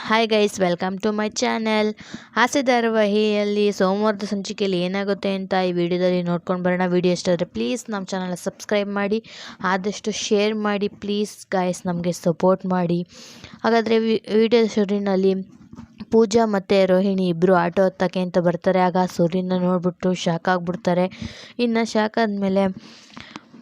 Hi guys welcome to my channel ಆಸೆ ಧಾರಾವಾಹಿಯಲ್ಲಿ ಸೋಮವಾರದ ಸಂಚಿಕೆಯಲ್ಲಿ ಏನಾಗುತ್ತೆ ಅಂತ ಈ ವಿಡಿಯೋದಲ್ಲಿ ನೋಡ್ಕೊಂಡು ಬರೋಣ. ವಿಡಿಯೋ ಇಷ್ಟಾದರೆ ಪ್ಲೀಸ್ ನಮ್ಮ ಚಾನಲ್ ಸಬ್ಸ್ಕ್ರೈಬ್ ಮಾಡಿ, ಆದಷ್ಟು ಶೇರ್ ಮಾಡಿ ಪ್ಲೀಸ್ ಗೈಸ್ ನಮಗೆ ಸಪೋರ್ಟ್ ಮಾಡಿ. ಹಾಗಾದರೆ ವಿಡಿಯೋ ಶುರುವಿನಲ್ಲಿ ಪೂಜಾ ಮತ್ತು ರೋಹಿಣಿ ಇಬ್ಬರು ಆಟೋ ಹತ್ತಕ್ಕೆ ಅಂತ ಬರ್ತಾರೆ. ಆಗ ಸೂರ್ಯನ ನೋಡಿಬಿಟ್ಟು ಶಾಕ್ ಆಗಿಬಿಡ್ತಾರೆ. ಇನ್ನು ಶಾಕ್ ಆದಮೇಲೆ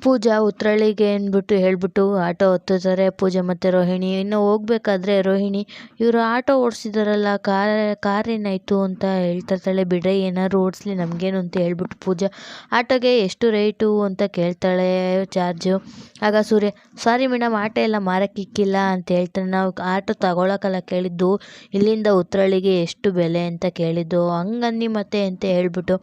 ಪೂಜಾ ಉತ್ರಳಿಗೆ ಅಂದ್ಬಿಟ್ಟು ಹೇಳ್ಬಿಟ್ಟು ಆಟೋ ಹತ್ತುತ್ತಾರೆ. ಪೂಜಾ ಮತ್ತು ರೋಹಿಣಿ. ಇನ್ನು ಹೋಗ್ಬೇಕಾದ್ರೆ ರೋಹಿಣಿ, ಇವರು ಆಟೋ ಓಡಿಸಿದಾರಲ್ಲ, ಕಾರ್ ಕಾರ್ ಏನಾಯಿತು ಅಂತ ಹೇಳ್ತಿರ್ತಾಳೆ. ಬಿಡ್ರೆ, ಏನಾದ್ರು ಓಡಿಸ್ಲಿ, ನಮಗೇನು ಅಂತ ಹೇಳ್ಬಿಟ್ಟು ಪೂಜಾ ಆಟೋಗೆ ಎಷ್ಟು ರೇಟು ಅಂತ ಕೇಳ್ತಾಳೆ ಚಾರ್ಜು. ಆಗ ಸೂರ್ಯ, ಸಾರಿ ಮೇಡಮ್, ಆಟೋ ಎಲ್ಲ ಮಾರಕ್ಕಿಕ್ಕಿಲ್ಲ ಅಂತ ಹೇಳ್ತಾರೆ ನಾವು ಆಟೋ ತಗೊಳಕಲ್ಲ ಕೇಳಿದ್ದು. ಇಲ್ಲಿಂದ ಉತ್ರಳಿಗೆ ಎಷ್ಟು ಬೆಲೆ ಅಂತ ಕೇಳಿದ್ದು. ಹಂಗನ್ನಿ ಮತ್ತೆ, ಅಂತ ಹೇಳ್ಬಿಟ್ಟು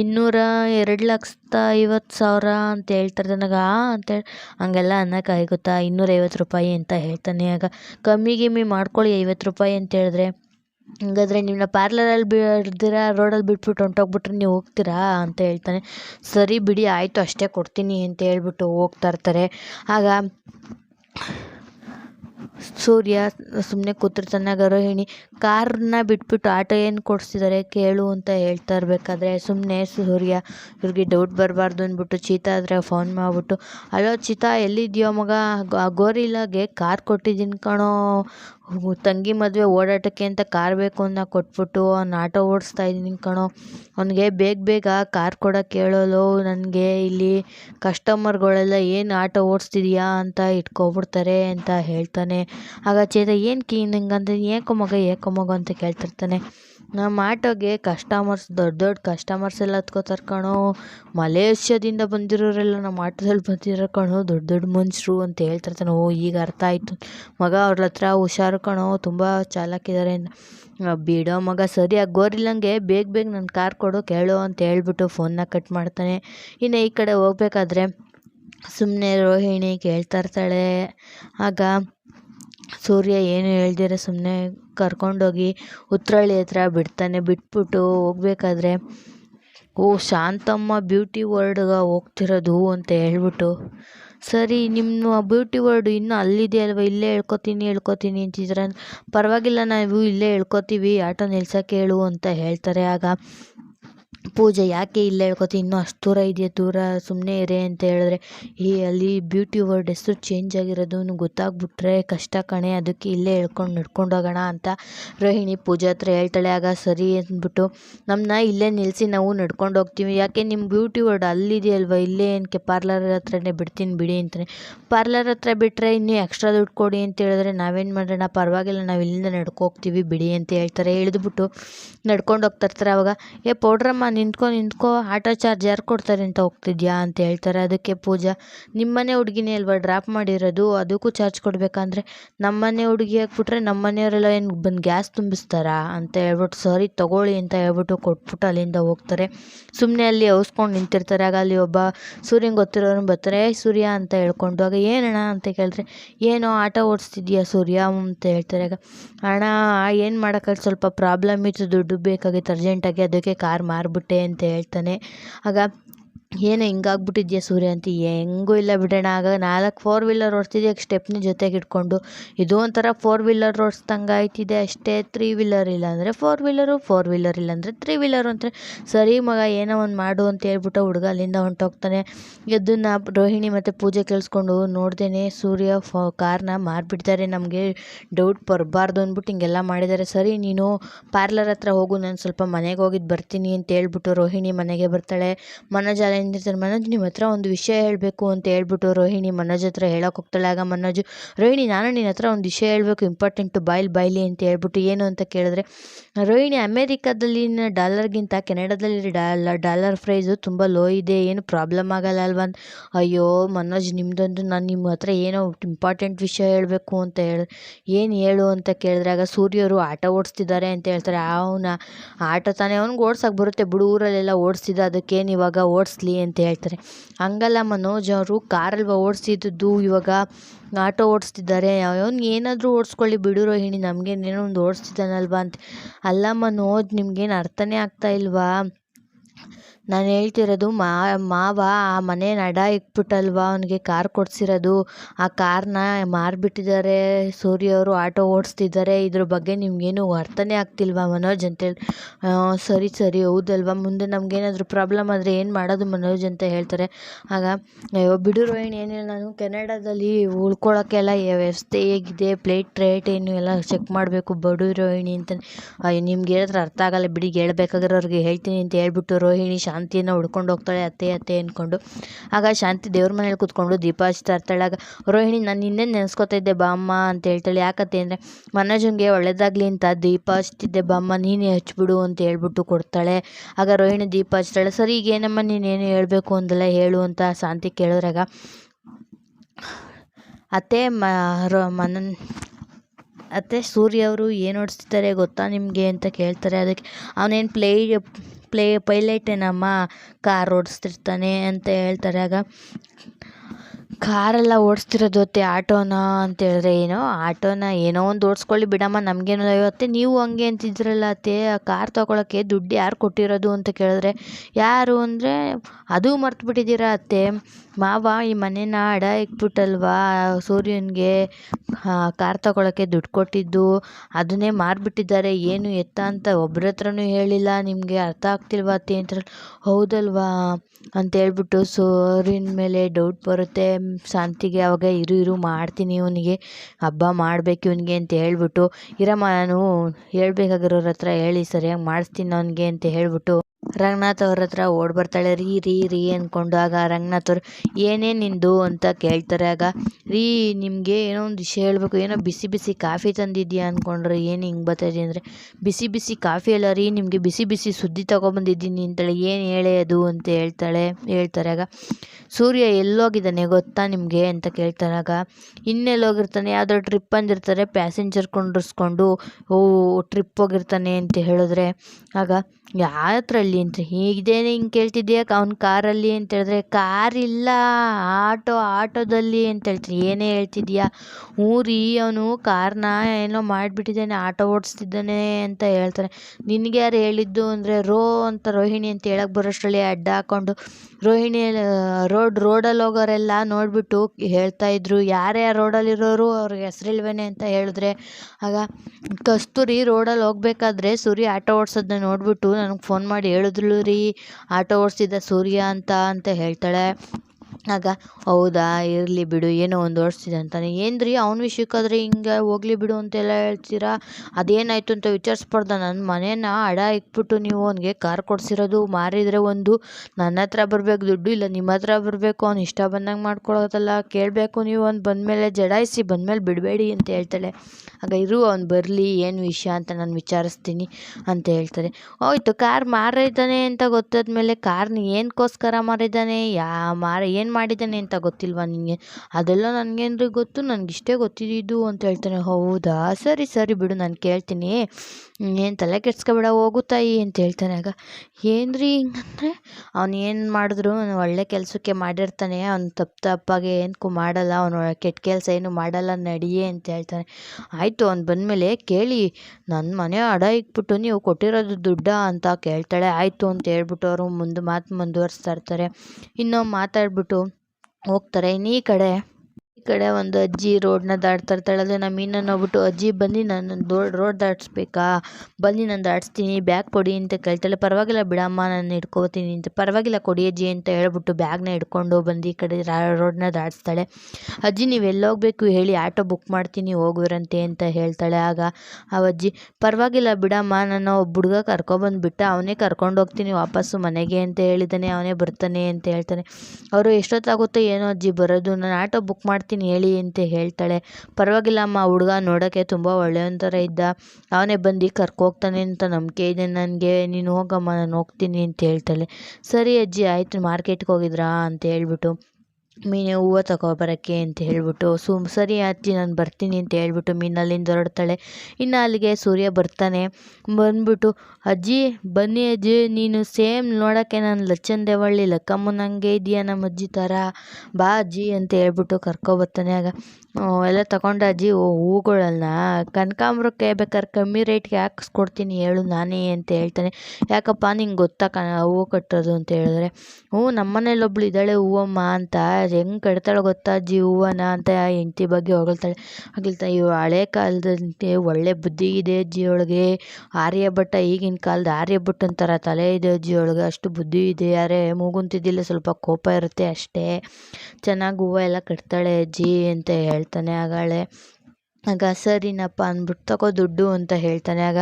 ಇನ್ನೂರ ಎರಡು ಲಕ್ಷದ ಐವತ್ತು ಸಾವಿರ ಅಂತ ಹೇಳ್ತಾರೆ ನನಗೆ, ಆ ಅಂತೇಳಿ ಹಂಗೆಲ್ಲ ಅನ್ನೋಕ್ಕಾಗುತ್ತಾ ಇನ್ನೂರೈವತ್ತು ರೂಪಾಯಿ ಅಂತ ಹೇಳ್ತಾನೆ. ಆಗ ಕಮ್ಮಿ ಗಿಮ್ಮಿ ಮಾಡ್ಕೊಳ್ಳಿ ಐವತ್ತು ರೂಪಾಯಿ ಅಂತ ಹೇಳಿದ್ರೆ. ಹಂಗಾದ್ರೆ ನಿಮ್ಮನ್ನ ಪಾರ್ಲರಲ್ಲಿ ಬಿಡ್ದಿರ ರೋಡಲ್ಲಿ ಬಿಟ್ಬಿಟ್ಟು ಹೊಂಟೋಗ್ಬಿಟ್ರೆ ನೀವು ಹೋಗ್ತೀರಾ ಅಂತ ಹೇಳ್ತಾನೆ. ಸರಿ ಬಿಡಿ, ಆಯಿತು, ಅಷ್ಟೇ ಕೊಡ್ತೀನಿ ಅಂತ ಹೇಳ್ಬಿಟ್ಟು ಹೋಗ್ತಾ ಇರ್ತಾರೆ. ಆಗ ಸೂರ್ಯ ಸುಮ್ಮನೆ ಕೂತಿರ್ತಾನೆ ಆಗ ರೋಹಿಣಿ ಕಾರ್ನ ಬಿಟ್ಬಿಟ್ಟು ಆಟೋ ಏನು ಕೊಡಿಸ್ತಿದ್ದಾರೆ ಕೇಳು ಅಂತ ಹೇಳ್ತಾ ಇರಬೇಕಾದ್ರೆ ಸುಮ್ಮನೆ ಸೂರ್ಯ, ಇವ್ರಿಗೆ ಡೌಟ್ ಬರಬಾರ್ದು ಅಂದ್ಬಿಟ್ಟು ಚೀತಾ ಆದರೆ ಫೋನ್ ಮಾಡಿಬಿಟ್ಟು, ಅಲೋ ಚೀತಾ ಎಲ್ಲಿದೆಯೋ ಮಗ ಗೋರಿಲಾಗೆ ಕಾರ್ ಕೊಟ್ಟಿದ್ದೀನಿ ಕಣೋ ತಂಗಿ ಮದುವೆ ಓಡಾಟಕ್ಕೆ ಅಂತ ಕಾರ್ ಬೇಕು ಅಂತ ಕೊಟ್ಬಿಟ್ಟು ಅವ್ನು ಆಟೋ ಓಡಿಸ್ತಾ ಇದ್ದೀನಿ ಕಣೋ. ಅವನಿಗೆ ಬೇಗ ಬೇಗ ಕಾರ್ ಕೊಡೋಕ್ಕೆ ಹೇಳೋಲು ನನಗೆ ಇಲ್ಲಿ ಕಸ್ಟಮರ್ಗಳೆಲ್ಲ ಏನು ಆಟೋ ಓಡಿಸ್ತಿದ್ಯಾ ಅಂತ ಇಟ್ಕೊಬಿಡ್ತಾರೆ ಅಂತ ಹೇಳ್ತಾನೆ. ಆಗ ಚೇತ, ಏನು ಕೀ ನಿಂಗಂತ, ಏಕೋ ಮಗ ಏಕೋ ಮಗ ಅಂತ ಕೇಳ್ತಿರ್ತಾನೆ. ನಮ್ಮ ಆಟೋಗೆ ಕಸ್ಟಮರ್ಸ್ ದೊಡ್ಡ ದೊಡ್ಡ ಕಸ್ಟಮರ್ಸ್ ಎಲ್ಲ ಹತ್ಕೋತಾರೆ ಕಣೋ. ಮಲೇಷ್ಯಾದಿಂದ ಬಂದಿರೋರೆಲ್ಲ ನಮ್ಮ ಆಟೋದಲ್ಲಿ ಬಂದಿರೋ ಕಣೋ. ದೊಡ್ಡ ದೊಡ್ಡ ಮನುಷ್ಯರು ಅಂತ ಹೇಳ್ತಿರ್ತಾನೆ. ಓ, ಈಗ ಅರ್ಥ ಆಯಿತು. ಮಗ ಅವ್ರ ಹತ್ರ ಹುಷಾರು ಕಣೋ. ತುಂಬ ಚಾಲಾಕಿದ್ದಾರೆ ಬಿಡೋ ಮಗ ಸರಿ ಆ ಗೋರಿಲ್ಲಂಗೆ ಬೇಗ ಬೇಗ ನನ್ನ ಕಾರ್ ಕೊಡು, ಕೇಳು ಅಂತ ಹೇಳ್ಬಿಟ್ಟು ಫೋನ್ನ ಕಟ್ ಮಾಡ್ತಾನೆ. ಇನ್ನು ಈ ಕಡೆ ಹೋಗ್ಬೇಕಾದ್ರೆ ಸುಮ್ಮನೆ ರೋಹಿಣಿ ಕೇಳ್ತಾ ಇರ್ತಾಳೆ. ಆಗ ಸೂರ್ಯ ಏನು ಹೇಳ್ದಿರ ಸುಮ್ಮನೆ ಕರ್ಕೊಂಡೋಗಿ ಉತ್ರಳ್ಳಿ ಹತ್ರ ಬಿಡ್ತಾನೆ, ಬಿಟ್ಬಿಟ್ಟು ಹೋಗ್ಬೇಕಾದ್ರೆ, ಓ ಶಾಂತಮ್ಮ ಬ್ಯೂಟಿ ವರ್ಡ್ಗೆ ಹೋಗ್ತಿರೋದು ಅಂತ ಹೇಳ್ಬಿಟ್ಟು, ಸರಿ ನಿಮ್ಮ ಬ್ಯೂಟಿ ವರ್ಡ್ ಇನ್ನೂ ಅಲ್ಲಿದೆ ಅಲ್ವಾ, ಇಲ್ಲೇ ಹೇಳ್ಕೊತೀನಿ ಹೇಳ್ಕೊತೀನಿ ಅಂತಿದ್ರೆ, ಪರವಾಗಿಲ್ಲ ನಾವು ಇಲ್ಲೇ ಹೇಳ್ಕೊತೀವಿ, ಆಟೋ ನಿಲ್ಸಕ್ಕೆ ಹೇಳು ಅಂತ ಹೇಳ್ತಾರೆ. ಆಗ ಪೂಜೆ ಯಾಕೆ ಇಲ್ಲೇ ಹೇಳ್ಕೊತೀನಿ, ಇನ್ನೂ ಅಷ್ಟು ದೂರ ಇದೆಯಾ, ದೂರ ಸುಮ್ಮನೆ ಇರೇ ಅಂತ ಹೇಳಿದ್ರೆ, ಈ ಅಲ್ಲಿ ಬ್ಯೂಟಿ ವರ್ಡ್ ಹೆಸರು ಚೇಂಜ್ ಆಗಿರೋದು ಗೊತ್ತಾಗ್ಬಿಟ್ರೆ ಕಷ್ಟ ಕಣೆ, ಅದಕ್ಕೆ ಇಲ್ಲೇ ಹೇಳ್ಕೊಂಡು ನಡ್ಕೊಂಡು ಹೋಗೋಣ ಅಂತ ರೋಹಿಣಿ ಪೂಜೆ ಹತ್ರ ಹೇಳ್ತಾಳೆ, ಆಗ ಸರಿ ಅಂದ್ಬಿಟ್ಟು ನಮ್ಮನ್ನ ಇಲ್ಲೇ ನಿಲ್ಲಿಸಿ ನಾವು ನಡ್ಕೊಂಡು ಹೋಗ್ತೀವಿ, ಯಾಕೆ ನಿಮ್ಮ ಬ್ಯೂಟಿ ವರ್ಡ್ ಅಲ್ಲಿದೆಯಲ್ವ, ಇಲ್ಲೇ ಏನಕ್ಕೆ ಪಾರ್ಲರ್ ಹತ್ರನೇ ಬಿಡ್ತೀನಿ ಬಿಡಿ ಅಂತಲೇ ಪಾರ್ಲರ್ ಹತ್ರ ಬಿಟ್ಟರೆ ಇನ್ನೂ ಎಕ್ಸ್ಟ್ರಾ ದುಡ್ಡು ಕೊಡಿ ಅಂತ ಹೇಳಿದ್ರೆ ನಾವೇನು ಮಾಡೋಣ, ಪರವಾಗಿಲ್ಲ, ನಾವು ಇಲ್ಲಿಂದ ನಡ್ಕೊ ಹೋಗ್ತೀವಿ ಬಿಡಿ ಅಂತ ಹೇಳ್ತಾರೆ ಇಳಿದ್ಬಿಟ್ಟು ನಡ್ಕೊಂಡು ಹೋಗ್ತಾ ಇರ್ತಾರೆ ಅವಾಗ, ಏ ಪೌಡ್ರಮ್ಮ ನಿಂತ್ಕೊ ನಿಂತ್ಕೊ, ಆಟೋ ಚಾರ್ಜ್ ಯಾರು ಕೊಡ್ತಾರೆ ಅಂತ ಹೋಗ್ತಿದ್ಯಾ ಅಂತ ಹೇಳ್ತಾರೆ. ಅದಕ್ಕೆ ಪೂಜಾ, ನಿಮ್ಮನೆ ಹುಡುಗಿನೇ ಅಲ್ವಾ ಡ್ರಾಪ್ ಮಾಡಿರೋದು? ಅದಕ್ಕೂ ಚಾರ್ಜ್ ಕೊಡಬೇಕಂದ್ರೆ ನಮ್ಮನೆ ಹುಡುಗಿ ಹಾಕ್ಬಿಟ್ರೆ ನಮ್ಮನೆಯವರೆಲ್ಲ ಏನು ಬಂದು ಗ್ಯಾಸ್ ತುಂಬಿಸ್ತಾರಾ ಅಂತ ಹೇಳ್ಬಿಟ್ಟು, ಸರಿ ತೊಗೊಳ್ಳಿ ಅಂತ ಹೇಳ್ಬಿಟ್ಟು ಕೊಟ್ಬಿಟ್ಟು ಅಲ್ಲಿಂದ ಹೋಗ್ತಾರೆ. ಸುಮ್ಮನೆ ಅಲ್ಲಿ ಔಸ್ಕೊಂಡು ನಿಂತಿರ್ತಾರೆ. ಆಗ ಅಲ್ಲಿ ಒಬ್ಬ ಸೂರ್ಯಂಗೆ ಗೊತ್ತಿರೋರು ಬರ್ತಾರೆ ಏ ಸೂರ್ಯ ಅಂತ ಹೇಳ್ಕೊಂಡು, ಆಗ ಏನಣ್ಣ ಅಂತ ಕೇಳಿದ್ರೆ, ಏನೋ ಆಟೋ ಓಡಿಸ್ತಿದ್ಯಾ ಸೂರ್ಯ ಅಂತ ಹೇಳ್ತಾರೆ. ಆಗ, ಅಣ್ಣ, ಏನು ಮಾಡೋಕ್ಕಾಗಿ ಸ್ವಲ್ಪ ಪ್ರಾಬ್ಲಮ್ ಇತ್ತು, ದುಡ್ಡು ಬೇಕಾಗಿತ್ತು, ಅರ್ಜೆಂಟಾಗಿ ಅದಕ್ಕೆ ಕಾರ್ ಮಾರಿಬಿಟ್ಟೆ ಅಂತ ಹೇಳ್ತಾನೆ. ಆಗ ಏನು ಹಿಂಗಾಗ್ಬಿಟ್ಟಿದ್ಯಾ ಸೂರ್ಯ ಅಂತ ಹೆಂಗೂ ಇಲ್ಲ ಬಿಡೋಣ. ಆಗ ನಾಲ್ಕು ಫೋರ್ ವೀಲರ್ ಓಡಿಸ್ತಿದ್ದೆ ಸ್ಟೆಪ್ನಿ ಜೊತೆಗೆ ಇಟ್ಕೊಂಡು. ಇದು ಒಂಥರ ಫೋರ್ ವೀಲರ್ ಓಡಿಸ್ದಂಗೆ ಆಯ್ತಿದೆ ಅಷ್ಟೇ. ತ್ರೀ ವೀಲರ್ ಇಲ್ಲ ಅಂದರೆ ಫೋರ್ ವೀಲರು ಫೋರ್ ವೀಲರ್ ಇಲ್ಲ ಅಂದರೆ ತ್ರೀ ವೀಲರು ಅಂದರೆ ಸರಿ ಮಗ, ಏನೋ ಒಂದು ಮಾಡು ಅಂತ ಹೇಳ್ಬಿಟ್ಟು ಹುಡುಗ ಅಲ್ಲಿಂದ ಹೊಂಟೋಗ್ತಾನೆ. ಇದನ್ನು ರೋಹಿಣಿ ಮತ್ತು ಪೂಜೆ ಕೇಳಿಸ್ಕೊಂಡು, ನೋಡ್ದೇನೆ ಸೂರ್ಯ ಫೋ, ಕಾರ್ನ ಮಾರಿಬಿಡ್ತಾರೆ. ನಮಗೆ ಡೌಟ್ ಬರಬಾರ್ದು ಅಂದ್ಬಿಟ್ಟು ಹಿಂಗೆಲ್ಲ ಮಾಡಿದ್ದಾರೆ. ಸರಿ, ನೀನು ಪಾರ್ಲರ್ ಹತ್ರ ಹೋಗು, ನಾನು ಸ್ವಲ್ಪ ಮನೆಗೆ ಹೋಗಿದ್ದು ಬರ್ತೀನಿ ಅಂತ ಹೇಳ್ಬಿಟ್ಟು ರೋಹಿಣಿ ಮನೆಗೆ ಬರ್ತಾಳೆ. ಮನೋಜ್ ಅಲ್ಲ ನಿಂತಿರ್ತಾರೆ ಮನೋಜ್ ನಿಮ್ಮ ಹತ್ರ ಒಂದು ವಿಷಯ ಹೇಳಬೇಕು ಅಂತ ಹೇಳ್ಬಿಟ್ಟು ರೋಹಿಣಿ ಮನೋಜ್ ಹತ್ರ ಹೇಳೋಕೆ ಹೋಗ್ತಾಳೆ. ಆಗ ಮನೋಜ್, ರೋಹಿಣಿ, ನಾನು ನಿನ್ನ ಹತ್ರ ಒಂದು ವಿಷಯ ಹೇಳಬೇಕು ಇಂಪಾರ್ಟೆಂಟು ಬಾಯ್ಲಿ ಬಾಯ್ಲಿ ಅಂತ ಹೇಳ್ಬಿಟ್ಟು ಏನು ಅಂತ ಕೇಳಿದ್ರೆ, ರೋಹಿಣಿ, ಅಮೇರಿಕಾದಲ್ಲಿನ ಡಾಲರ್ಗಿಂತ ಕೆನಡಾದಲ್ಲಿ ಡಾಲ, ಡಾಲರ್ ಪ್ರೈಸು ತುಂಬ ಲೋ ಇದೆ, ಏನು ಪ್ರಾಬ್ಲಮ್ ಆಗಲ್ಲ ಅಲ್ವಾ? ಅಯ್ಯೋ, ಮನೋಜ್ ನಿಮ್ಮದೊಂದು ನಾನು ನಿಮ್ಮ ಹತ್ರ ಏನೋ ಇಂಪಾರ್ಟೆಂಟ್ ವಿಷಯ ಹೇಳಬೇಕು ಅಂತ ಹೇಳಿ, ಏನು ಹೇಳು ಅಂತ ಕೇಳಿದ್ರೆ, ಆಗ ಸೂರ್ಯರು ಆಟ ಓಡಿಸ್ತಿದ್ದಾರೆ ಅಂತ ಹೇಳ್ತಾರೆ. ಅವನ ಆಟ ತಾನೇ, ಅವ್ನಿಗೆ ಓಡ್ಸೋಕೆ ಬರುತ್ತೆ, ಬಿಡು, ಊರಲ್ಲೆಲ್ಲ ಓಡಿಸ್ತಿದ್ದ ಅದಕ್ಕೇನು ಇವಾಗ ಓಡಿಸ್ಲಿ ಅಂತ ಹೇಳ್ತಾರೆ. ಹಂಗಲ್ಲ ಮನೋಜ್ ಅವರು ಕಾರಲ್ವ ಓಡಿಸಿದ್ದು ಇವಾಗ ಆಟೋ ಓಡಿಸ್ತಿದ್ದಾರೆ. ಅವ್ನಿಗೆ ಏನಾದರೂ ಓಡಿಸ್ಕೊಳ್ಳಿ ಬಿಡು ರೋಹಿಣಿ ನಮಗೇನೇನೋ ಒಂದು ಓಡಿಸ್ತಿದ್ದಾನಲ್ವಾ ಅಂತ. ಅಲ್ಲ ಮನೋಜ್, ನಿಮ್ಗೇನು ಅರ್ಥನೇ ಆಗ್ತಾ ಇಲ್ವಾ? ನಾನು ಹೇಳ್ತಿರೋದು ಮಾವ ಆ ಮನೆ ನಡ ಇಟ್ಬಿಟ್ಟಲ್ವ? ಅವನಿಗೆ ಕಾರ್ ಕೊಡಿಸಿರೋದು. ಆ ಕಾರ್ನ ಮಾರಿಬಿಟ್ಟಿದ್ದಾರೆ. ಸೂರ್ಯ ಅವರು ಆಟೋ ಓಡಿಸ್ತಿದ್ದಾರೆ. ಇದ್ರ ಬಗ್ಗೆ ನಿಮಗೇನು ಅರ್ಥನೇ ಆಗ್ತಿಲ್ವಾ ಮನೋಜ್ ಅಂತೇಳಿ ಸರಿ ಸರಿ, ಹೌದಲ್ವಾ? ಮುಂದೆ ನಮಗೇನಾದರೂ ಪ್ರಾಬ್ಲಮ್ ಆದರೆ ಏನು ಮಾಡೋದು ಮನೋಜ್ ಅಂತ ಹೇಳ್ತಾರೆ. ಆಗ, ಅಯ್ಯೋ, ಬಿಡು ರೋಹಿಣಿ ಏನಿಲ್ಲ ನಾನು ಕೆನಡಾದಲ್ಲಿ ಉಳ್ಕೊಳ್ಳೋಕ್ಕೆಲ್ಲ ವ್ಯವಸ್ಥೆ ಹೇಗಿದೆ. ಪ್ಲೇಟ್ ರೇಟ್ ಏನು ಎಲ್ಲ ಚೆಕ್ ಮಾಡಬೇಕು ಬಡು ರೋಹಿಣಿ ಅಂತ. ಅಯ್ಯೋ, ನಿಮ್ಗೆ ಹೇಳಿದ್ರೆ ಅರ್ಥ ಆಗಲ್ಲ. ಬಿಡಿ ಅವ್ರಿಗೆ ಹೇಳ್ತೀನಿ ಅಂತ ಹೇಳ್ಬಿಟ್ಟು ರೋಹಿಣಿ ಶಾಂತಿಯನ್ನು ಹುಡ್ಕೊಂಡು ಹೋಗ್ತಾಳೆ ಅತ್ತೆ ಅತ್ತೆ ಅಂದ್ಕೊಂಡು ಆಗ ಶಾಂತಿ ದೇವ್ರ ಮನೇಲಿ ಕೂತ್ಕೊಂಡು ದೀಪ ಹಚ್ತಾ ಇರ್ತಾಳೆ. ಆಗ, ರೋಹಿಣಿ, ನಾನು ಇನ್ನೇನು ನೆನೆಸ್ಕೊತಾ ಇದ್ದೆ ಬಾಮ್ಮ ಅಂತ ಹೇಳ್ತಾಳೆ. ಯಾಕತ್ತೆ ಅಂದರೆ ಮನೋಜಂಗೆ ಒಳ್ಳೇದಾಗಲಿ ಅಂತ ದೀಪ ಹಚ್ತಿದ್ದೆ ಬಾಮ್ಮ, ನೀನೇ ಹಚ್ಬಿಡು ಅಂತ ಹೇಳ್ಬಿಟ್ಟು ಕೊಡ್ತಾಳೆ. ಆಗ ರೋಹಿಣಿ ದೀಪ ಹಚ್ತಾಳೆ. ಸರಿ ಈಗ ಏನಮ್ಮ ನೀನೇನು ಹೇಳಬೇಕು ಅಂದಲ್ಲ ಹೇಳು ಅಂತ ಶಾಂತಿ ಕೇಳಿದ್ರಾಗ ಅತ್ತೆ, ಮ, ರೋ, ಮನನ್, ಅತ್ತೆ, ಸೂರ್ಯ ಅವರು ಏನು ಓಡಿಸ್ತಿದ್ದಾರೆ ಗೊತ್ತಾ ನಿಮಗೆ? ಅಂತ ಕೇಳ್ತಾರೆ. ಅದಕ್ಕೆ, ಅವನೇನು ಪ್ಲೇ ಪ್ಲೇ ಪೈಲಟೇನಮ್ಮ ಕಾರ್ ಓಡಿಸ್ತಿರ್ತಾನೆ ಅಂತ ಹೇಳ್ತಾರೆ. ಆಗ ಕಾರೆಲ್ಲ ಓಡಿಸ್ತಿರೋದು ಅತ್ತೆ ಆಟೋನ ಅಂತೇಳಿದ್ರೆ ಏನೋ, ಆಟೋನ ಏನೋ ಒಂದು ಓಡಿಸ್ಕೊಳ್ಳಿ ಬಿಡಮ್ಮ ನಮಗೇನು ಅತ್ತೆ ನೀವು ಹಂಗೆ ಅಂತಿದ್ರಲ್ಲ ಅತ್ತೆ, ಆ ಕಾರ್ ತೊಗೊಳಕ್ಕೆ ದುಡ್ಡು ಯಾರು ಕೊಟ್ಟಿರೋದು ಅಂತ ಕೇಳಿದ್ರೆ, ಯಾರು ಅಂದರೆ ಅದು ಮರ್ತು ಅತ್ತೆ. ಮಾವ ಈ ಮನೇನ ಅಡ ಇಕ್ಬಿಟ್ಟಲ್ವಾ ಸೂರ್ಯನಿಗೆ ಕಾರ್ ತೊಗೊಳಕ್ಕೆ ದುಡ್ಡು ಕೊಟ್ಟಿದ್ದು, ಅದನ್ನೇ ಮಾರಿಬಿಟ್ಟಿದ್ದಾರೆ, ಏನು ಎತ್ತ ಅಂತ ಒಬ್ಬರ ಹತ್ರನೂ ಹೇಳಿಲ್ಲ, ನಿಮಗೆ ಅರ್ಥ ಆಗ್ತಿಲ್ವಾ ಅತ್ತೆ? ಅಂತ ಹೌದಲ್ವಾ ಅಂತೇಳ್ಬಿಟ್ಟು ಸೂರ್ಯನ ಮೇಲೆ ಡೌಟ್ ಬರುತ್ತೆ ಶಾಂತಿಗೆ ಅವಾಗ ಇರು ಇರು ಮಾಡ್ತೀನಿ ಇವನಿಗೆ, ಹಬ್ಬ ಮಾಡಬೇಕು ಇವನಿಗೆ ಅಂತ ಹೇಳ್ಬಿಟ್ಟು, ಇರಮ್ಮ, ನಾನು ಹೇಳ್ಬೇಕಾಗಿರೋರ ಹತ್ರ ಹೇಳಿ, ಸರಿಯಾಗಿ ಮಾಡಿಸ್ತೀನಿ ಅವನಿಗೆ ಅಂತ ಹೇಳ್ಬಿಟ್ಟು ರಂಗನಾಥ್ ಅವ್ರ ಹತ್ರ ಓಡಿ ಬರ್ತಾಳೆ, ರೀ ರೀ ರೀ ಅಂದ್ಕೊಂಡು ಆಗ ರಂಗನಾಥ್ ಅವ್ರು, ಏನೇ ನಿಂದು ಅಂತ ಕೇಳ್ತಾರೆ. ಆಗ, ರೀ, ನಿಮಗೆ ಏನೋ ಒಂದು ವಿಷಯ ಹೇಳಬೇಕು. ಏನೋ ಬಿಸಿ ಬಿಸಿ ಕಾಫಿ ತಂದಿದ್ಯಾ ಅಂದ್ಕೊಂಡ್ರೆ ಏನು ಹಿಂಗೆ ಬರ್ತಾಯಿದೆ ಅಂದರೆ, ಬಿಸಿ ಬಿಸಿ ಕಾಫಿ ಅಲ್ಲ ರೀ, ನಿಮಗೆ ಬಿಸಿ ಬಿಸಿ ಸುದ್ದಿ ತೊಗೊಬಂದಿದ್ದೀನಿ ಅಂತೇಳಿ. ಏನು ಹೇಳೇ ಅದು ಅಂತ ಹೇಳ್ತಾಳೆ, ಹೇಳ್ತಾರೆ. ಆಗ, ಸೂರ್ಯ ಎಲ್ಲೋಗಿದ್ದಾನೆ ಗೊತ್ತಾ ನಿಮಗೆ ಅಂತ ಕೇಳ್ತಾರಾಗ ಇನ್ನೆಲ್ಲೋಗಿರ್ತಾನೆ ಯಾವುದೋ ಟ್ರಿಪ್ ಅಂದಿರ್ತಾರೆ ಪ್ಯಾಸೆಂಜರ್ ಕೊಂಡಿಸ್ಕೊಂಡು ಓ ಟ್ರಿಪ್ ಹೋಗಿರ್ತಾನೆ ಅಂತ ಹೇಳಿದ್ರೆ. ಆಗ ಯಾತ್ರಲ್ಲಿ ಅಂತ ಹೀಗಿದೆ ಹಿಂಗೆ ಕೇಳ್ತಿದ್ದೀಯ? ಅವ್ನ ಕಾರಲ್ಲಿ ಅಂತ ಹೇಳಿದ್ರೆ ಕಾರ್ ಇಲ್ಲ ಆಟೋ, ಆಟೋದಲ್ಲಿ ಅಂತ ಹೇಳ್ತೀನಿ ಏನೇ ಹೇಳ್ತಿದ್ಯಾ ಹ್ಞೂ ರೀ ಅವನು ಕಾರ್ನ ಏನೋ ಮಾಡಿಬಿಟ್ಟಿದ್ದಾನೆ, ಆಟೋ ಓಡಿಸ್ತಿದ್ದಾನೆ ಅಂತ ಹೇಳ್ತಾರೆ. ನಿನಗೆ ಯಾರು ಹೇಳಿದ್ದು ಅಂದರೆ, ರೋ ಅಂತ ರೋಹಿಣಿ ಅಂತ ಹೇಳಕ್ಕೆ ಬರೋಷ್ಟರಲ್ಲಿ ಅಡ್ಡ ಹಾಕ್ಕೊಂಡು ರೋಹಿಣಿ ರೋಡ್, ರೋಡಲ್ಲಿ ಹೋಗೋರೆಲ್ಲ ನೋಡಿಬಿಟ್ಟು ಹೇಳ್ತಾಯಿದ್ರು ಯಾರ್ಯಾರು ರೋಡಲ್ಲಿರೋರು ಅವ್ರಿಗೆ ಹೆಸರಿಲ್ವೇನೆ ಅಂತ ಹೇಳಿದ್ರೆ, ಆಗ ಕಸ್ತೂರಿ ರೋಡಲ್ಲಿ ಹೋಗ್ಬೇಕಾದ್ರೆ ಸೂರ್ಯ ಆಟೋ ಓಡಿಸೋದನ್ನ ನೋಡಿಬಿಟ್ಟು ನನಗೆ ಫೋನ್ ಮಾಡಿ ಹೇಳಿದ್ಳು ರೀ ಆಟೋ ಓಡಿಸಿದ ಸೂರ್ಯ ಅಂತ ಅಂತ ಹೇಳ್ತಾಳೆ. ಆಗ, ಹೌದಾ, ಇರಲಿ ಬಿಡು, ಏನೋ ಒಂದು ಓಡಿಸ್ತಿದೆ ಅಂತಾನೆ. ಏನು ರೀ ಅವ್ನ ವಿಷಯಕ್ಕಾದ್ರೆ ಹಿಂಗೆ ಹೋಗ್ಲಿ ಬಿಡು ಅಂತೆಲ್ಲ ಹೇಳ್ತೀರಾ? ಅದೇನಾಯಿತು ಅಂತ ವಿಚಾರಿಸ್ಬಾರ್ದ? ನನ್ನ ಮನೇನ ಅಡ ಇಟ್ಬಿಟ್ಟು ನೀವು ಅವನಿಗೆ ಕಾರ್ ಕೊಡಿಸಿರೋದು ಮಾರಿದರೆ ಒಂದು, ನನ್ನ ಹತ್ರ ಬರಬೇಕು, ದುಡ್ಡು ಇಲ್ಲ, ನಿಮ್ಮ ಹತ್ರ ಬರಬೇಕು, ಅವ್ನು ಇಷ್ಟ ಬಂದಂಗೆ ಮಾಡ್ಕೊಳ್ಳೋದಲ್ಲ ಕೇಳಬೇಕು ನೀವು, ಅವ್ನು ಬಂದಮೇಲೆ ಜಡಾಯಿಸಿ, ಬಂದಮೇಲೆ ಬಿಡಬೇಡಿ ಅಂತ ಹೇಳ್ತಾಳೆ. ಆಗ ಇರು, ಅವ್ನು ಬರಲಿ, ಏನು ವಿಷಯ ಅಂತ ನಾನು ವಿಚಾರಿಸ್ತೀನಿ ಅಂತ ಹೇಳ್ತಾರೆ ಹೋಯ್ತು, ಕಾರ್ ಮಾರಿದ್ದಾನೆ ಅಂತ ಗೊತ್ತಾದ ಮೇಲೆ ಕಾರ್ನ ಏನಕ್ಕೋಸ್ಕರ ಮಾರಿದ್ದಾನೆ? ಯಾ, ಮಾರ, ಏನು ಮಾಡಿದ್ದಾನೆ ಅಂತ ಗೊತ್ತಿಲ್ವಾ ನಿನಗೆ ಅದೆಲ್ಲ ನನಗೇನ್ರಿ ಗೊತ್ತು? ನನಗಿಷ್ಟೇ ಗೊತ್ತಿದ್ದು ಅಂತ ಹೇಳ್ತಾನೆ. ಹೌದಾ? ಸರಿ ಸರಿ ಬಿಡು, ನಾನು ಕೇಳ್ತೀನಿ. ಏನು ತಲೆ ಕೆಡ್ಸ್ಕೊಬೇಡ ತಾಯಿ ಅಂತ ಹೇಳ್ತಾನೆ ಆಗ. ಏನು ರೀ ಹಿಂಗಂದರೆ? ಅವ್ನು ಏನು ಮಾಡಿದ್ರು? ಒಳ್ಳೆ ಕೆಲಸಕ್ಕೆ ಮಾಡಿರ್ತಾನೆ. ಅವ್ನು ತಪ್ಪು ತಪ್ಪಾಗೆ ಏನಕ್ಕೂ ಮಾಡಲ್ಲ. ಅವನು ಕೆಟ್ಟ ಕೆಲಸ ಏನು ಮಾಡಲ್ಲ. ನಡಿಯೇ ಅಂತ ಹೇಳ್ತಾನೆ. ಆಯಿತು, ಅವ್ನು ಬಂದಮೇಲೆ ಕೇಳಿ ನನ್ನ ಮನೆ ಅಡ ಇಕ್ಬಿಟ್ಟು ನೀವು ಕೊಟ್ಟಿರೋದು ದುಡ್ಡ ಅಂತ ಕೇಳ್ತಾಳೆ. ಆಯಿತು ಅಂತ ಹೇಳ್ಬಿಟ್ಟು ಅವರು ಮುಂದೆ ಮಾತು ಮುಂದುವರಿಸ್ತಾ ಇರ್ತಾರೆ. ಇನ್ನೂ ಮಾತಾಡ್ಬಿಟ್ಟು ಹೋಗ್ತಾರೆ. ಇನ್ನು ಈ ಕಡೆ? ಕಡೆ ಒಂದು ಅಜ್ಜಿ ರೋಡ್ನ ದಾಟ್ತಾ ಇರ್ತಾಳೆ ಅದೇ ನಮ್ಮ ನೋಡ್ಬಿಟ್ಟು ಅಜ್ಜಿ ಬನ್ನಿ ನಾನು ರೋಡ್ ದಾಟಿಸ್ಬೇಕಾ? ಬನ್ನಿ, ನಾನು ದಾಟಿಸ್ತೀನಿ. ಬ್ಯಾಗ್ ಕೊಡಿ, ಅಂತ ಕೇಳ್ತಾಳೆ. ಪರವಾಗಿಲ್ಲ ಬಿಡಮ್ಮ, ನಾನು ಹಿಡ್ಕೋತೀನಿ ಅಂತ. ಪರವಾಗಿಲ್ಲ ಕೊಡಿ ಅಜ್ಜಿ, ಅಂತ ಹೇಳ್ಬಿಟ್ಟು ಬ್ಯಾಗ್ನ ಹಿಡ್ಕೊಂಡು ಬಂದು ಈ ಕಡೆ ರೋಡ್ನ ದಾಟಿಸ್ತಾಳೆ. ಅಜ್ಜಿ, ನೀವು ಎಲ್ಲೋಗಬೇಕು, ಹೇಳಿ. ಆಟೋ ಬುಕ್ ಮಾಡ್ತೀನಿ, ಹೋಗುವಿರಂತೆ, ಅಂತ ಹೇಳ್ತಾಳೆ. ಆಗ ಆ ಅಜ್ಜಿ, ಪರವಾಗಿಲ್ಲ ಬಿಡಮ್ಮ ನಾನು ಒಬ್ಬ ಹುಡುಗ ಕರ್ಕೊಬಂದುಬಿಟ್ಟ ಅವನೇ ಕರ್ಕೊಂಡು ಹೋಗ್ತೀನಿ ವಾಪಸ್ಸು ಮನೆಗೆ, ಅಂತ ಹೇಳಿದ್ದಾನೆ ಅವನೇ ಬರ್ತಾನೆ ಅಂತ ಹೇಳ್ತಾನೆ. ಅವರು ಎಷ್ಟೊತ್ತಾಗುತ್ತೋ, ಏನೋ ಅಜ್ಜಿ, ಬರೋದು. ನಾನು ಆಟೋ ಬುಕ್ ಮಾಡ್ತೀನಿ ಹೇಳಿ ಅಂತ ಹೇಳ್ತಾಳೆ. ಪರವಾಗಿಲ್ಲ ಅಮ್ಮ, ಹುಡುಗ ನೋಡೋಕ್ಕೆ ತುಂಬ ಒಳ್ಳೆಯವನ ಥರ ಇದ್ದ. ಅವನೇ ಬಂದು ಕರ್ಕೋಗ್ತಾನೆ ಅಂತ ನಂಬಿಕೆ ಇದೆ ನನಗೆ. ನೀನು ಹೋಗಮ್ಮ, ನಾನು ಹೋಗ್ತೀನಿ ಅಂತ ಹೇಳ್ತಾಳೆ. ಸರಿ ಅಜ್ಜಿ, ಆಯಿತು, ಮಾರ್ಕೆಟ್ಗೆ ಹೋಗಿದ್ರಾ ಅಂತ ಹೇಳ್ಬಿಟ್ಟು ಮೀನೆ ಹೂವು ತಗೊಬರೋಕ್ಕೆ ಅಂತ ಹೇಳ್ಬಿಟ್ಟು ಸುಮ್ ಸರಿ ಅಜ್ಜಿ ನಾನು ಬರ್ತೀನಿ ಅಂತ ಹೇಳ್ಬಿಟ್ಟು ಮೀನು ಅಲ್ಲಿಂದ ಹೊರಡ್ತಾಳೆ. ಇನ್ನು ಅಲ್ಲಿಗೆ ಸೂರ್ಯ ಬರ್ತಾನೆ. ಬಂದ್ಬಿಟ್ಟು, ಅಜ್ಜಿ, ಬನ್ನಿ ಅಜ್ಜಿ, ನೀನು ಸೇಮ್ ನೋಡೋಕ್ಕೆ ನಾನು ಲಚ್ಚನ್ ದೇವಳ್ಳಿ ಲಕ್ಕಮ್ಮನಂಗೆ ಇದೆಯಾ ನಮ್ಮ ಅಜ್ಜಿ ಥರ? ಬಾ ಅಜ್ಜಿ ಅಂತ ಹೇಳ್ಬಿಟ್ಟು ಕರ್ಕೊಬರ್ತಾನೆ. ಆಗ ಎಲ್ಲ ತಗೊಂಡು ಅಜ್ಜಿ, ಓ, ಹೂಗಳನ್ನ ಕನಕಾಂಬ್ರಕ್ಕೆ ಬೇಕಾದ್ರೆ ಕಮ್ಮಿ ರೇಟ್ಗೆ ಹಾಕಿಸ್ಕೊಡ್ತೀನಿ, ಹೇಳು ನಾನೇ ಅಂತ ಹೇಳ್ತಾನೆ. ಯಾಕಪ್ಪ, ನಿಂಗೆ ಗೊತ್ತಾ ಕ ಹೂವು ಕಟ್ಟೋದು ಅಂತ ಹೇಳಿದ್ರೆ. ಹ್ಞೂ ನಮ್ಮ ಮನೇಲಿ ಒಬ್ಳು ಇದ್ದಾಳೆ, ಹೂವಮ್ಮ ಅಂತ ಹೆಂಗೆ ಕಟ್ತಾಳೆ ಗೊತ್ತಾ? ಅಜ್ಜಿ ಹೂವನ ಅಂತ ಹೆಂಡ್ತಿ ಬಗ್ಗೆ ಹೊಗಳ್ತಾಳೆ. ಹೊಗಳ್ತಾ ಇವು ಹಳೆ ಕಾಲದಂತೆ ಒಳ್ಳೆ ಬುದ್ಧಿ ಇದೆ ಅಜ್ಜಿ ಒಳಗೆ ಆರ್ಯಭಟ್ಟ ಈಗಿನ ಕಾಲದ ಆರ್ಯಭಟ್ ಅಂತಾರ, ತಲೆ ಇದೆ ಅಜ್ಜಿ ಒಳಗೆ ಅಷ್ಟು ಬುದ್ಧಿ ಇದೆ. ಯಾರೇ ಮೂಗುಂತಿದ್ದಿಲ್ಲ, ಸ್ವಲ್ಪ ಕೋಪ ಇರುತ್ತೆ ಅಷ್ಟೇ. ಚೆನ್ನಾಗಿ ಹೂವು ಎಲ್ಲ ಕಟ್ತಾಳೆ ಅಜ್ಜಿ ಅಂತ ಹೇಳ್ತಾನೆ ಆಗಾಳೆ. ಆಗ ಸರಿನಪ್ಪ ಅಂದ್ಬಿಟ್ಟು ತಗೋ ದುಡ್ಡು ಅಂತ ಹೇಳ್ತಾನೆ. ಆಗ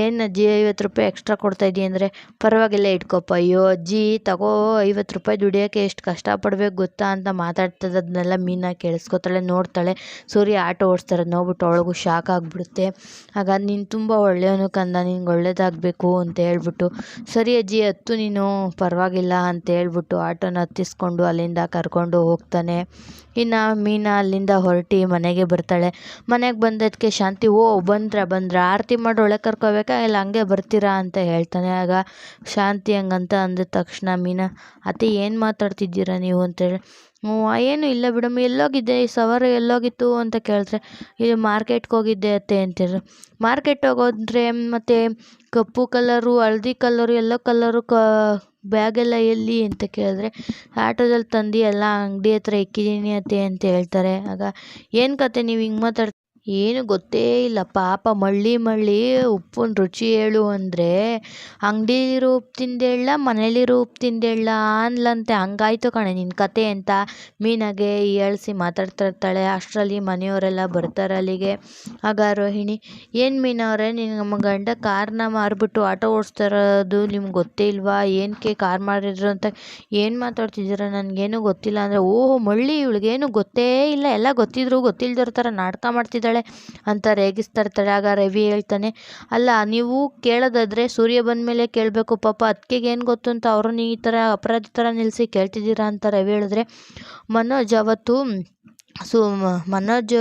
ಏನು ಅಜ್ಜಿ, ಐವತ್ತು ರೂಪಾಯಿ ಎಕ್ಸ್ಟ್ರಾ ಕೊಡ್ತಾ ಇದೀಯ ಅಂದರೆ ಪರವಾಗಿಲ್ಲ ಇಟ್ಕೊಪ್ಪ. ಅಯ್ಯೋ ಅಜ್ಜಿ, ತಗೋ ಐವತ್ತು ರೂಪಾಯಿ ದುಡಿಯೋಕ್ಕೆ ಎಷ್ಟು ಕಷ್ಟಪಡ್ಬೇಕು ಗೊತ್ತಾ ಅಂತ ಮಾತಾಡ್ತದೆ ಅದನ್ನೆಲ್ಲ ಮೀನಾ ಕೇಳಿಸ್ಕೊತಾಳೆ, ನೋಡ್ತಾಳೆ. ಸೂರ್ಯ ಆಟೋ ಓಡಿಸ್ತಾರೆ ನೋಡ್ಬಿಟ್ಟು ಅವಳಿಗೂ ಶಾಕ್ ಆಗಿಬಿಡುತ್ತೆ. ಆಗ, ನೀನು ತುಂಬ ಒಳ್ಳೆಯವನು ಕಂದ, ನಿನ್ಗೆ ಒಳ್ಳೇದಾಗಬೇಕು ಅಂತ ಹೇಳ್ಬಿಟ್ಟು, ಸರಿ ಅಜ್ಜಿ, ಹತ್ತು ನೀನು, ಪರವಾಗಿಲ್ಲ ಅಂತ ಹೇಳ್ಬಿಟ್ಟು ಆಟೋನ ಹತ್ತಿಸ್ಕೊಂಡು ಅಲ್ಲಿಂದ ಕರ್ಕೊಂಡು ಹೋಗ್ತಾನೆ. ಇನ್ನು ಮೀನಾ ಅಲ್ಲಿಂದ ಹೊರಟಿ ಮನೆಗೆ ಬರ್ತಾಳೆ. ಮನೆಗೆ ಬಂದದಕ್ಕೆ ಶಾಂತಿ, ಓ ಬಂದ್ರ ಬಂದ್ರ, ಆರತಿ ಮಾಡಿ ಒಳಗೆ ಕರ್ಕೋಬೇಕಾ? ಇಲ್ಲ ಹಂಗೆ ಬರ್ತೀರಾ ಅಂತ ಹೇಳ್ತಾನೆ. ಆಗ ಶಾಂತಿ ಹಂಗಂತ ಅಂದ ತಕ್ಷಣ, ಮೀನಾ ಅತ್ತೆ ಏನು ಮಾತಾಡ್ತಿದ್ದೀರಾ ನೀವು? ಅಂತೇಳಿ ಹ್ಞೂ, ಏನು ಇಲ್ಲ ಬಿಡಮ್ಮ, ಎಲ್ಲೋಗಿದ್ದೆ, ಈ ಸವಾರ ಎಲ್ಲೋಗಿತ್ತು ಅಂತ ಕೇಳಿದ್ರೆ, ಇದು ಮಾರ್ಕೆಟ್ಗೆ ಹೋಗಿದ್ದೆ ಅತ್ತೆ ಅಂತೇಳಿ ಮಾರ್ಕೆಟ್ ಹೋಗೋದ್ರೆ ಮತ್ತು ಕಪ್ಪು ಕಲರು, ಹಳದಿ ಕಲರು, ಎಲ್ಲೋ ಕಲರು, ಕ, ಬ್ಯಾಗೆಲ್ಲ ಎಲ್ಲಿ ಅಂತ ಕೇಳಿದ್ರೆ, ಆಟೋದಲ್ಲಿ ತಂದು ಎಲ್ಲ ಅಂಗಡಿ ಹತ್ರ ಇಕ್ಕಿದ್ದೀನಿ ಅತ್ತೆ ಅಂತ ಹೇಳ್ತಾರೆ. ಆಗ, ಏನು ಕತೆ, ನೀವು ಹಿಂಗೆ ಮಾತಾಡ್ತೀರ ಏನು ಗೊತ್ತೇ ಇಲ್ಲ. ಪಾಪ ಮಳ್ಳಿ ಮಳ್ಳಿ ಉಪ್ಪಿನ ರುಚಿ ಹೇಳು ಅಂದರೆ ಅಂಗಡಿಲಿರೋ ಉಪ್ಪು ತಿಂದೇಳ ಮನೇಲಿರೋ ಉಪ್ಪು ತಿಂದೇಳ ಅನ್ಲಂತೆ. ಹಂಗಾಯ್ತು ಕಣೆ ನಿನ್ನ ಕತೆ ಅಂತ ಮೀನಾಗೆ ಹೀಯಾಳಿಸಿ ಮಾತಾಡ್ತಾ ಇರ್ತಾಳೆ ಅಷ್ಟರಲ್ಲಿ ಮನೆಯವರೆಲ್ಲ ಬರ್ತಾರೆ ಅಲ್ಲಿಗೆ. ಆಗ ರೋಹಿಣಿ, ಏನು ಮೀನವ್ರೆ ನಮ್ಮ ಗಂಡ ಕಾರ್ನ ಮಾರಿಬಿಟ್ಟು ಆಟೋ ಓಡಿಸ್ತಾ ಇರೋದು ನಿಮ್ಗೆ ಗೊತ್ತೇ ಇಲ್ವಾ? ಏನಕ್ಕೆ ಕಾರ್ ಮಾಡಿದ್ರು ಅಂತ ಏನು ಮಾತಾಡ್ತಿದ್ದೀರ? ನನಗೇನು ಗೊತ್ತಿಲ್ಲ ಅಂದರೆ, ಓಹೋ ಮಳ್ಳಿ, ಇವಳಿಗೇನು ಗೊತ್ತೇ ಇಲ್ಲ. ಎಲ್ಲ ಗೊತ್ತಿದ್ರು, ಗೊತ್ತಿಲ್ದಿರೋ ಥರ ನಾಟಕ ಮಾಡ್ತಿದ್ದಾಳೆ. ಅಂತ ರೇಗಿಸ್ತಾ ಇರ್ತಾಳೆ. ಆಗ ರವಿ ಹೇಳ್ತಾನೆ, ಅಲ್ಲ, ನೀವು ಕೇಳೋದಾದ್ರೆ ಸೂರ್ಯ ಬಂದ ಮೇಲೆ ಕೇಳಬೇಕು. ಪಾಪ ಅದಕ್ಕೆಗೆ ಏನು ಗೊತ್ತು ಅಂತ ಅವ್ರನ್ನ ಈ ಥರ ಅಪರಾಧಿ ಥರ ನಿಲ್ಲಿಸಿ ಕೇಳ್ತಿದ್ದೀರಾ? ಅಂತ ರವಿ ಹೇಳಿದ್ರೆ, ಮನೋಜ್, ಅವತ್ತು ಸು, ಮನೋಜ್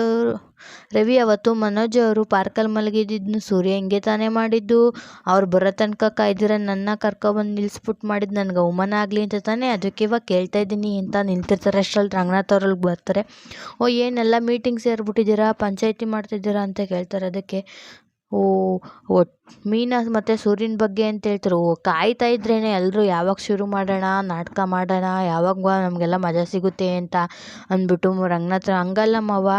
ರವಿ ಅವತ್ತು ಮನೋಜ್ ಅವರು ಪಾರ್ಕಲ್ಲಿ ಮಲಗಿದ್ದಿದ್ನು ಸೂರ್ಯ ಹಿಂಗೆ ತಾನೇ ಮಾಡಿದ್ದು. ಅವ್ರು ಬರೋ ತನಕ ಕಾಯ್ದಿರ, ನನ್ನ ಕರ್ಕೊಬಂದು ನಿಲ್ಲಿಸ್ಬಿಟ್ಟು ಮಾಡಿದ್ದು ನನಗೆ ಅವಮಾನ ಆಗಲಿ ಅಂತ ತಾನೇ. ಅದಕ್ಕೆ ಇವಾಗ ಕೇಳ್ತಾ ಇದ್ದೀನಿ ಅಂತ ನಿಂತಿರ್ತಾರೆ, ಅಷ್ಟ್ರಲ್ಲಿ ರಂಗನಾಥ್ ಅವ್ರಲ್ಲಿ ಬರ್ತಾರೆ. ಓ, ಏನೆಲ್ಲ ಮೀಟಿಂಗ್ ಸೇರಿಬಿಟ್ಟಿದ್ದೀರಾ, ಪಂಚಾಯಿತಿ ಮಾಡ್ತಿದ್ದೀರಾ ಅಂತ ಕೇಳ್ತಾರೆ ಅದಕ್ಕೆ. ಓ, ಒಟ್ಟು ಮೀನಾ ಮತ್ತು ಸೂರ್ಯನ ಬಗ್ಗೆ ಅಂತ ಹೇಳ್ತಾರೆ. ಓ, ಕಾಯ್ತಾ ಇದ್ರೇನೆ ಎಲ್ಲರೂ ಯಾವಾಗ ಶುರು ಮಾಡೋಣ, ನಾಟಕ ಮಾಡೋಣ, ಯಾವಾಗ ನಮಗೆಲ್ಲ ಮಜಾ ಸಿಗುತ್ತೆ ಅಂತ ಅಂದ್ಬಿಟ್ಟು ರಂಗನಾಥ ಹಂಗಲ್ಲ ಮಾವ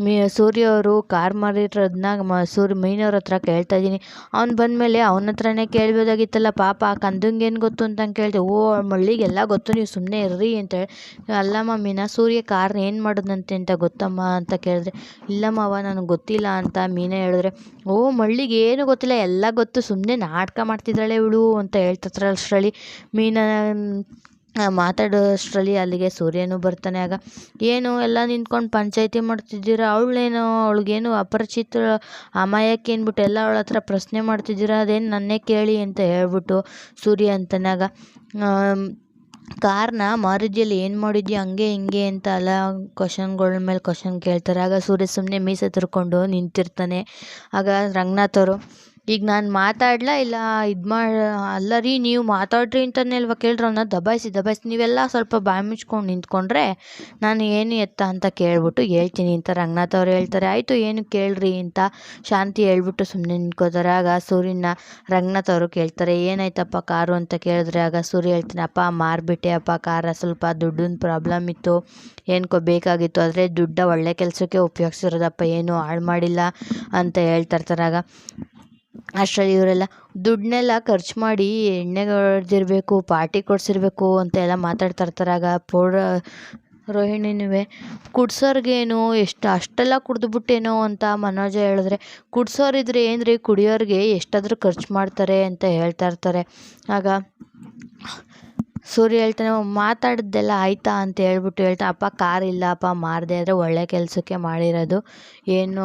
ಮೀ, ಸೂರ್ಯ ಅವರು ಕಾರ್ ಮಾರಿರೋದನ್ನ ಮ, ಸೂರ್ಯ ಮೀನವ್ರ ಹತ್ರ ಕೇಳ್ತಾ ಇದ್ದೀನಿ. ಅವ್ನು ಬಂದಮೇಲೆ ಅವನ ಹತ್ರನೇ ಕೇಳ್ಬೋದಾಗಿತ್ತಲ್ಲ ಪಾಪ, ಆ ಏನು ಗೊತ್ತು ಅಂತ ಕೇಳಿದೆ, ಓ, ಮಳ್ಳಿಗೆಲ್ಲ ಗೊತ್ತು, ನೀವು ಸುಮ್ಮನೆ ಇರ್ರಿ ಅಂತೇಳಿ ಅಲ್ಲಮ್ಮ, ಮೀನಾ, ಸೂರ್ಯ ಕಾರ್ನ ಏನು ಮಾಡೋದಂತೆ ಅಂತ ಗೊತ್ತಮ್ಮ ಅಂತ ಕೇಳಿದ್ರೆ ಇಲ್ಲಮ್ಮವ ಮಾವ ನನಗೆ ಗೊತ್ತಿಲ್ಲ ಅಂತ ಮೀನ ಹೇಳಿದ್ರೆ, ಓ, ಮಳ್ಳಿಗೆ ಏನು ಗೊತ್ತಿಲ್ಲ ಎಲ್ಲ ಗೊತ್ತು. ಸುಮ್ಮನೆ ನಾಟಕ ಮಾಡ್ತಿದ್ದಾಳೆ ಇವಳು ಅಂತ ಹೇಳ್ತಿರ್ತಾರೆ ಅಷ್ಟರಲ್ಲಿ. ಮೀನಾ ಮಾತಾಡೋ ಅಷ್ಟರಲ್ಲಿ ಅಲ್ಲಿಗೆ ಸೂರ್ಯನು ಬರ್ತಾನೆ. ಆಗ, ಏನು, ಎಲ್ಲ ನಿಂತ್ಕೊಂಡು ಪಂಚಾಯಿತಿ ಮಾಡ್ತಿದ್ದೀರಾ? ಅವಳೇನು, ಅವಳಿಗೇನು ಅಪರಿಚಿತ ಅಮಾಯಕ್ಕೆ ಅಂದ್ಬಿಟ್ಟು ಎಲ್ಲ ಅವಳ ಹತ್ರ ಪ್ರಶ್ನೆ ಮಾಡ್ತಿದ್ದೀರಾ? ಅದೇನು ನನ್ನೇ ಕೇಳಿ ಅಂತ ಹೇಳ್ಬಿಟ್ಟು ಸೂರ್ಯ ಅಂತಾನೆ. ಆಗ ಕಾರ್ನ ಮಾರಿದ್ಯಲ್ಲ ಏನು ಮಾಡಿದ್ಯಾ? ಹಂಗೆ, ಹಿಂಗೆ ಅಂತ ಎಲ್ಲ ಕ್ವಶನ್ಗಳ ಮೇಲೆ ಕ್ವಶನ್ ಕೇಳ್ತಾರೆ. ಆಗ ಸೂರ್ಯ ಸುಮ್ಮನೆ ಮೀಸೆ ತಿರ್ಕೊಂಡು ನಿಂತಿರ್ತಾನೆ. ಆಗ ರಂಗನಾಥ್ ಈಗ ನಾನು ಮಾತಾಡಲಾ ಇಲ್ಲ ಇದು ಮಾಡಿ, ಅಲ್ಲ ರೀ ನೀವು ಮಾತಾಡ್ರಿ ಅಂತಲೇ ಅಲ್ವಾ ಕೇಳ್ರಿ ಅವನ್ನ ದಬಾಯಿಸಿ ದಬಾಯಿಸಿ. ನೀವೆಲ್ಲ ಸ್ವಲ್ಪ ಬಾಯಿ ಮುಚ್ಕೊಂಡು ನಿಂತ್ಕೊಂಡ್ರೆ ನಾನು ಏನು ಎತ್ತ ಅಂತ ಕೇಳಿಬಿಟ್ಟು ಹೇಳ್ತೀನಿ ಅಂತ ರಂಗನಾಥ್ ಅವ್ರು ಹೇಳ್ತಾರೆ. ಆಯಿತು, ಏನು ಕೇಳ್ರಿ ಅಂತ ಶಾಂತಿ ಹೇಳ್ಬಿಟ್ಟು ಸುಮ್ಮನೆ ನಿಂತ್ಕೋತಾರೆ. ಆಗ ಸೂರ್ಯನ ರಂಗನಾಥ್ ಅವರು ಕೇಳ್ತಾರೆ, ಏನಾಯ್ತಪ್ಪ ಕಾರು ಅಂತ ಕೇಳಿದ್ರೆ ಆಗ ಸೂರ್ಯ ಹೇಳ್ತಾನೆ, ಅಪ್ಪ, ಮಾರಿಬಿಟ್ಟೆ ಅಪ್ಪ ಕಾರ, ಸ್ವಲ್ಪ ದುಡ್ಡಿನ ಪ್ರಾಬ್ಲಮ್ ಇತ್ತು ಏನಕ್ಕೋ ಬೇಕಾಗಿತ್ತು, ಆದರೆ ದುಡ್ಡ ಒಳ್ಳೆ ಕೆಲಸಕ್ಕೆ ಉಪಯೋಗಿಸಿರೋದಪ್ಪ, ಏನು ಹಾಳು ಮಾಡಿಲ್ಲ ಅಂತ ಹೇಳ್ತಾ ಇರ್ತಾರೆ. ಆಗ ಅಷ್ಟರಲ್ಲಿ ಇವರೆಲ್ಲ ದುಡ್ಡನ್ನೆಲ್ಲ ಖರ್ಚು ಮಾಡಿ ಎಣ್ಣೆಗೆ ಹೊಡೆದಿರಬೇಕು ಪಾರ್ಟಿ ಕೊಡಿಸಿರ್ಬೇಕು ಅಂತ ಎಲ್ಲ ಮಾತಾಡ್ತಾ ಇರ್ತಾರೆ. ಆಗ ಪೌಡ ರೋಹಿಣಿನೂ ಕುಡ್ಸೋರ್ಗೇನು ಎಷ್ಟು, ಅಷ್ಟೆಲ್ಲ ಕುಡಿದ್ಬಿಟ್ಟೇನೋ ಅಂತ ಮನೋಜ ಹೇಳಿದ್ರೆ, ಕುಡ್ಸೋರಿದ್ರೆ ಏನು ರೀ ಕುಡಿಯೋರಿಗೆ ಎಷ್ಟಾದರೂ ಖರ್ಚು ಮಾಡ್ತಾರೆ ಅಂತ ಹೇಳ್ತಾ ಇರ್ತಾರೆ. ಆಗ ಸೂರ್ಯ ಹೇಳ್ತಾನೆ ಮಾತಾಡಿದ್ದೆಲ್ಲ ಆಯಿತಾ? ಅಂತ ಹೇಳ್ಬಿಟ್ಟು ಹೇಳ್ತಾ, ಅಪ್ಪ, ಕಾರ್ ಇಲ್ಲ, ಅಪ್ಪ, ಮಾರದೆ ಆದರೆ ಒಳ್ಳೆ ಕೆಲಸಕ್ಕೆ ಮಾಡಿರೋದು. ಏನು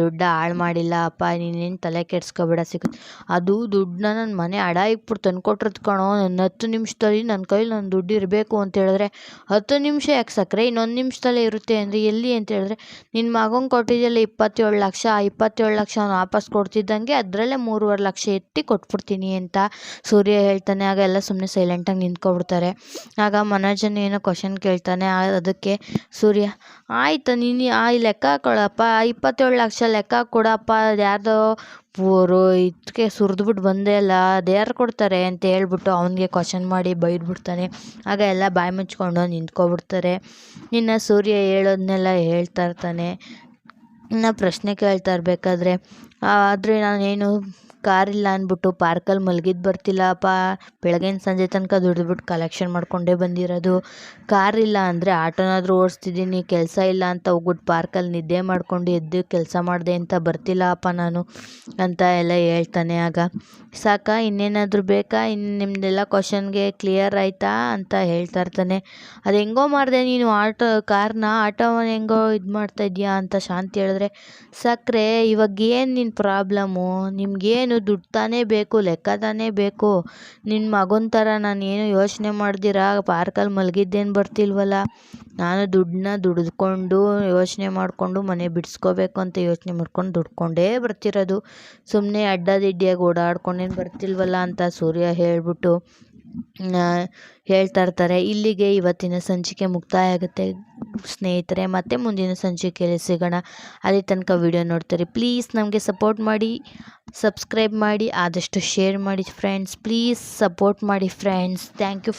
ದುಡ್ಡು ಹಾಳು ಮಾಡಿಲ್ಲ, ಅಪ್ಪ ನೀನೇನು ತಲೆ ಕೆಡ್ಸ್ಕೊಬೇಡ ಸಿಗುತ್ತೆ ಅದು ದುಡ್ಡನ್ನ ನನ್ನ ಮನೆ ಅಡ ಇಟ್ಬಿಟ್ಟು ತಂದ್ಕೊಟ್ರದ್ದು ಕಣೋ ನನ್ನ ಹತ್ತು ನಿಮಿಷದಲ್ಲಿ ನನ್ನ ಕೈಲಿ ನನ್ನ ದುಡ್ಡು ಇರಬೇಕು ಅಂತ ಹೇಳಿದ್ರೆ, ಹತ್ತು ನಿಮಿಷ ಯಾಕೆ ಸಕ್ಕರೆ? ಇನ್ನೊಂದು ನಿಮಿಷದಲ್ಲೇ ಇರುತ್ತೆ ಅಂದರೆ ಎಲ್ಲಿ ಅಂತ ಹೇಳಿದ್ರೆ ನಿನ್ನ ಮಗಂಗೆ ಕೊಟ್ಟಿದ್ದೆಲ್ಲ ಇಪ್ಪತ್ತೇಳು ಲಕ್ಷ, ಆ ಇಪ್ಪತ್ತೇಳು ಲಕ್ಷ ಅವ್ನು ವಾಪಸ್ ಕೊಡ್ತಿದ್ದಂಗೆ ಅದರಲ್ಲೇ ಮೂರುವರೆ ಲಕ್ಷ ಎತ್ತಿ ಕೊಟ್ಬಿಡ್ತೀನಿ ಅಂತ ಸೂರ್ಯ ಹೇಳ್ತಾನೆ. ಆಗ ಎಲ್ಲ ಸುಮ್ಮನೆ ಸೈಲೆಂಟಾಗಿ ನಿಂತ್ಕೊಬಿಡ್ತಾರೆ ಆಗ ಮನೋಜನ್ ಏನೋ ಕ್ವಶನ್ ಕೇಳ್ತಾನೆ ಅದಕ್ಕೆ ಸೂರ್ಯ, ಆಯ್ತು, ನೀನು ಆ ಲೆಕ್ಕ ಹಾಕೊಳಪ್ಪ ಇಪ್ಪತ್ತೇಳು ಲಕ್ಷ ಲೆಕ್ಕ ಕೊಡಪ್ಪ ಯಾರ್ದೋ ಪೂರು ಇದಕ್ಕೆ ಸುರಿದ್ಬಿಟ್ಟು ಬಂದೆ ಅಲ್ಲ ಅದು ಕೊಡ್ತಾರೆ? ಅಂತ ಹೇಳ್ಬಿಟ್ಟು ಅವನಿಗೆ ಕ್ವಶನ್ ಮಾಡಿ ಬೈದ್ಬಿಡ್ತಾನೆ. ಆಗ ಎಲ್ಲ ಬಾಯಿ ಮುಚ್ಕೊಂಡು ನಿಂತ್ಕೊಬಿಡ್ತಾರೆ. ಇನ್ನು ಸೂರ್ಯ ಹೇಳೋದನ್ನೆಲ್ಲ ಹೇಳ್ತಾ ಇರ್ತಾನೆ. ಇನ್ನು ಪ್ರಶ್ನೆ ಕೇಳ್ತಾ ಇರಬೇಕಾದ್ರೆ ಆದರೆ ನಾನೇನು ಕಾರಿಲ್ಲ ಅಂದ್ಬಿಟ್ಟು ಪಾರ್ಕಲ್ಲಿ ಮಲಗಿದ್ದು ಬರ್ತಿಲ್ಲಪ್ಪ. ಬೆಳಗಿನ ಸಂಜೆ ತನಕ ದುಡಿದ್ಬಿಟ್ಟು ಕಲೆಕ್ಷನ್ ಮಾಡಿಕೊಂಡೇ ಬಂದಿರೋದು. ಕಾರ್ ಕಾರಿಲ್ಲ ಅಂದರೆ ಆಟೋನಾದರೂ ಓಡಿಸ್ತಿದ್ದೀನಿ, ಕೆಲಸ ಇಲ್ಲ ಅಂತ ಹೋಗ್ಬಿಟ್ಟು ಪಾರ್ಕಲ್ಲಿ ನಿದ್ದೆ ಮಾಡ್ಕೊಂಡು ಎದ್ದು ಕೆಲಸ ಮಾಡಿದೆ ಅಂತ ಬರ್ತಿಲ್ಲಪ್ಪ ನಾನು ಅಂತ ಎಲ್ಲ ಹೇಳ್ತಾನೆ ಆಗ. ಸಾಕ, ಇನ್ನೇನಾದರೂ ಬೇಕಾ? ಇನ್ನು ನಿಮ್ಮದೆಲ್ಲ ಕ್ವಶನ್ಗೆ ಕ್ಲಿಯರ್ ಆಯಿತಾ ಅಂತ ಹೇಳ್ತಾ ಇರ್ತಾನೆ. ಅದು ಹೆಂಗೋ ಮಾಡಿದೆ ನೀನು ಆಟೋ, ಕಾರ್ನ? ಆಟೋ ಹೆಂಗೋ ಇದು ಮಾಡ್ತಾ ಇದೆಯಾ ಅಂತ ಶಾಂತಿ ಹೇಳಿದ್ರೆ ಸಕ್ಕರೆ ಇವಾಗ ಏನು ನಿನ್ನ ಪ್ರಾಬ್ಲಮ್ಮು ನಿಮಗೇನು ದುಡ್ಡು ತಾನೇ ಬೇಕು ಲೆಕ್ಕ ತಾನೇ ಬೇಕು. ನಿನ್ನ ಮಗನ ಥರ ನಾನು ಏನು ಯೋಚನೆ ಮಾಡ್ದಿರ? ಪಾರ್ಕಲ್ಲಿ ಮಲಗಿದ್ದೇನು ಬರ್ತಿಲ್ವಲ್ಲ ನಾನು ದುಡ್ಡನ್ನ ದುಡಿದ್ಕೊಂಡು ಯೋಚನೆ ಮಾಡಿಕೊಂಡು ಮನೆ ಬಿಡಿಸ್ಕೋಬೇಕು ಅಂತ ಯೋಚನೆ ಮಾಡ್ಕೊಂಡು ದುಡ್ಕೊಂಡೇ ಬರ್ತಿರೋದು. ಸುಮ್ಮನೆ ಅಡ್ಡಾದಿಡ್ಡಿಯಾಗಿ ಓಡಾಡ್ಕೊಂಡೇನು ಬರ್ತಿಲ್ವಲ್ಲ ಅಂತ ಸೂರ್ಯ ಹೇಳ್ಬಿಟ್ಟು ಹೇಳ್ತಾ ಇರ್ತಾರೆ, ಇಲ್ಲಿಗೆ ಇವತ್ತಿನ ಸಂಚಿಕೆ ಮುಕ್ತಾಯ ಆಗುತ್ತೆ ಸ್ನೇಹಿತರೆ. ಮತ್ತೆ ಮುಂದಿನ ಸಂಚಿಕೆಯಲ್ಲಿ ಸಿಗೋಣ. ಅಲ್ಲಿ ತನಕ ವಿಡಿಯೋ ನೋಡ್ತಾರೆ. ಪ್ಲೀಸ್ ನಮಗೆ ಸಪೋರ್ಟ್ ಮಾಡಿ, ಸಬ್ಸ್ಕ್ರೈಬ್ ಮಾಡಿ, ಆದಷ್ಟು ಶೇರ್ ಮಾಡಿ ಫ್ರೆಂಡ್ಸ್. ಪ್ಲೀಸ್ ಸಪೋರ್ಟ್ ಮಾಡಿ ಫ್ರೆಂಡ್ಸ್. Thank you